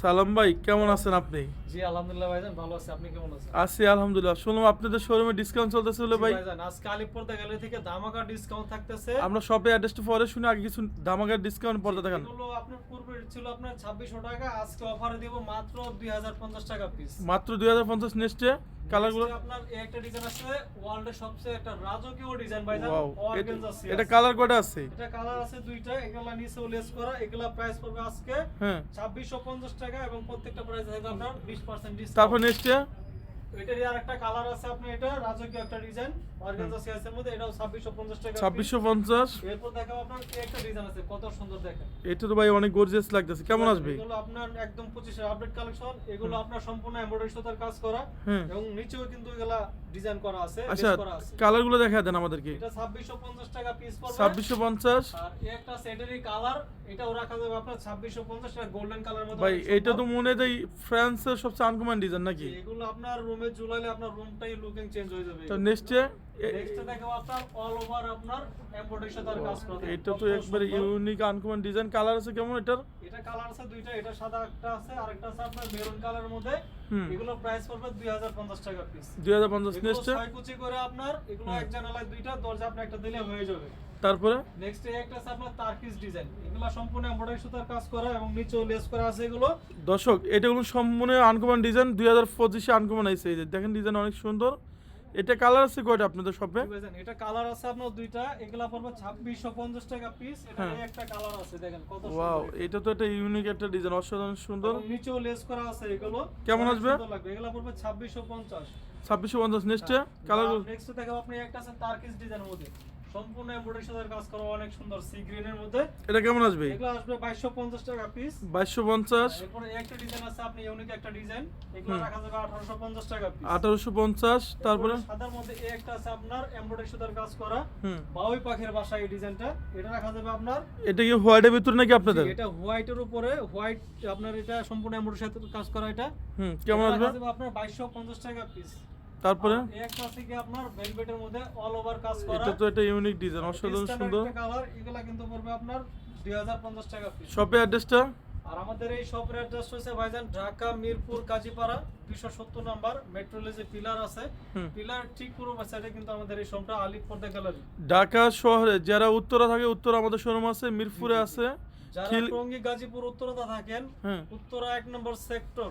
সালাম ভাই কেমন আছেন আপনি? জি আলহামদুলিল্লাহ ভাইজান ভালো আছি। আপনি কেমন আছেন? আছি আলহামদুলিল্লাহ। শুনলাম আপনাদের শোরুমে ডিসকাউন্ট চলতেছে বলে ভাই। ভাইজান আজকে আলিপুরদা গ্যালারি থেকে ধামাকা ডিসকাউন্ট থাকতেছে। আমরা শপে অ্যাড্রেসটা পরে শুনে আগে কিছু ধামাকার ডিসকাউন্ট বলতে দেখান এগুলো আপনার পূর্বে ছিল আপনার 2600 টাকা। আজকে অফারে দেব মাত্র 2050 টাকা পিস মাত্র 2050 নেস্টে কালারগুলো আপনার এই একটা ডিজাইন আছে ওয়ার্ল্ডের সবচেয়ে একটা রাজকীয় ডিজাইন ভাইজান ওয়াও অর্গানজা আছে এটা কালার কয়টা আছে? এটা কালার আছে দুইটা এগুলা নিচে লেস করা এগুলা প্রাইস পড়বে আজকে হ্যাঁ। 2650 টাকা এবং প্রত্যেকটা প্রাইস থাকবে আপনার 20% ডিসকাউন্ট তারপর নেক্সটে এটারই আরেকটা কালার আছে আপনি এটা রাজকীয় একটা ডিজাইন অর্গানজা সিয়াসের মধ্যে এটাও 2650 টাকা ছাব্বিশশো পঞ্চাশ। এরপর দেখাবো আপনার একটা ডিজাইন আছে কত সুন্দর দেখেন। এটা তো ভাই অনেক গর্জিয়াস লাগতেছে। কেমন আসবে? এগুলো আপনার একদম 25 এর আপডেট কালেকশন এগুলো আপনার সম্পূর্ণ এমব্রয়ডারি সুতার কাজ করা হ্যাঁ এবং নিচেও কিন্তু এগুলা ডিজাইন করা আছে আচ্ছা লেস করা দেখা দেন আমাদেরকে। এটা 2650 টাকা পিস পড়বে। ছাব্বিশশো পঞ্চাশ। আর এই একটা সেটেরই কালার এটাও রাখা যাবে আপনার 2650 টাকা গোল্ডেন কালার মধ্যে ভাই এটা তো মনে দেয় ফ্রান্সের সবচেয়ে আনকমন ডিজাইন নাকি? এগুলো আপনার রুমে ঝুলাইলে আপনার রুমটাই লুকিং চেঞ্জ হয়ে যাবে। তো নেক্সটে নেক্সট দেখাবো আপনার অল ওভার আপনার এমব্রয়ডারি সুতার কাজ করা এটা তো একবারে ইউনিক আনকমন ডিজাইন কালার আছে কেমন এটার? এটা কালার আছে দুইটা এটা সাদা একটা আছে আর একটা আছে আপনার মেরুন কালারের মধ্যে। এগুলো প্রাইস পড়বে 2050 টাকা পিস দুই হাজার পঞ্চাশ এগুলো নেক্সটে ছয় কুচি করে আপনার এগুলো এক জানালায় দুইটা দরজা আপনি একটা দিলে হয়ে যাবে। তারপরে? নেক্সট একটা আছে আপনার তারকিস ডিজাইন এগুলো সম্পূর্ণ এমব্রয়ডারি সুতার কাজ করা এবং নিচেও লেস করা আছে এগুলো। দর্শক সম্পূর্ণ আনকমন ডিজাইন দুই হাজার পঁচিশে আনকমন আইছে এই যে দেখেন ডিজাইন অনেক সুন্দর। এটা কালার আছে কয়টা আপনাদের শপে? এটা কালার আছে আপনার দুইটা। এগুলা পড়বে 2650 টাকা পিস এটা হ্যাঁ। একটা কালার আছে দেখেন কত ওয়াও এটা। তো একটা ইউনিক একটা ডিজাইন অসাধারণ সুন্দর। নিচেও লেস করা আছে এগুলো। কেমন আসবে? এগুলা পড়বে 2650 ছাব্বিশশো পঞ্চাশ নেক্সটে কালার নেক্সট দেখাবো আপনি একটা আছে তারকিস ডিজাইনের মধ্যে। সম্পূর্ণ এমব্রয়ডারি সুতার কাজ করা অনেক সুন্দর সি গ্রিনের মধ্যে। এটা কেমন আসবে? এগুলো আসবে 2250 টাকা পিস বাইশশো পঞ্চাশ। এরপরে একটা ডিজাইন আছে আপনি ইউনিক একটা ডিজাইন এগুলো রাখা যাবে 1850 টাকা পিস আঠারোশো পঞ্চাশ তারপরে? সাদার মধ্যে এই একটা আছে আপনার এমব্রয়ডারি সুতার কাজ করা। বাউই পাখির বাসা এই ডিজাইনটা এটা রাখা যাবে আপনার এটা কি হোয়াইটের ভিতরে নাকি আপনাদের? এটা হোয়াইটের উপরে। হোয়াইট আপনার এটা সম্পূর্ণ এমব্রয়ডারি সাথে কাজ করা এটা। হুম কেমন আসবে? আপনার 2250 টাকা পিস তারপরে? এই একটা আছে কি আপনার? ভেলভেটের মধ্যে অল ওভার কাজ করা। এটা তো একটা ইউনিক ডিজাইন অসাধারণ সুন্দর। কালার এগুলা কিন্তু পড়বে আপনার 2050 টাকা পিস শপে অ্যাড্রেসটা আর আমাদের এই শপের অ্যাড্রেস হচ্ছে ভাইজান ঢাকা মিরপুর কাজীপাড়া 270 নাম্বার মেট্রো যে পিলার আছে। পিলার ঠিক সাইডে কিন্তু আমাদের এই শপটা পর্দা গ্যালারি ঢাকা শহরে যারা উত্তরা থাকে উত্তরা আমাদের শোরুম আছে মিরপুরে আছে। যারা টঙ্গী গাজীপুর উত্তরতা থাকেন উত্তরা এক নম্বর সেক্টর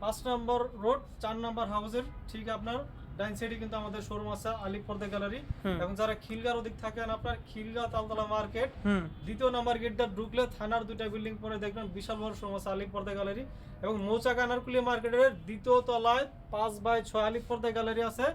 পাঁচ নম্বর রোড চার নম্বর হাউসের ঠিক আপনার ডাইন সাইডে কিন্তু আমাদের শোরুম আছে আলিপ পর্দা গ্যালারি। এবং যারা খিলগার ওদিক থাকেন আপনার খিলগা তালতলা মার্কেট দ্বিতীয় নাম্বার গেটটা ঢুকলে থানার দুইটা বিল্ডিং পরে দেখবেন বিশাল বড় সমস্যা আলিপ পর্দা গ্যালারি এবং মৌচাক আনারকুলি মার্কেটের দ্বিতীয় তলায় পাঁচ বাই ছয় আলিপ পর্দা গ্যালারি আছে।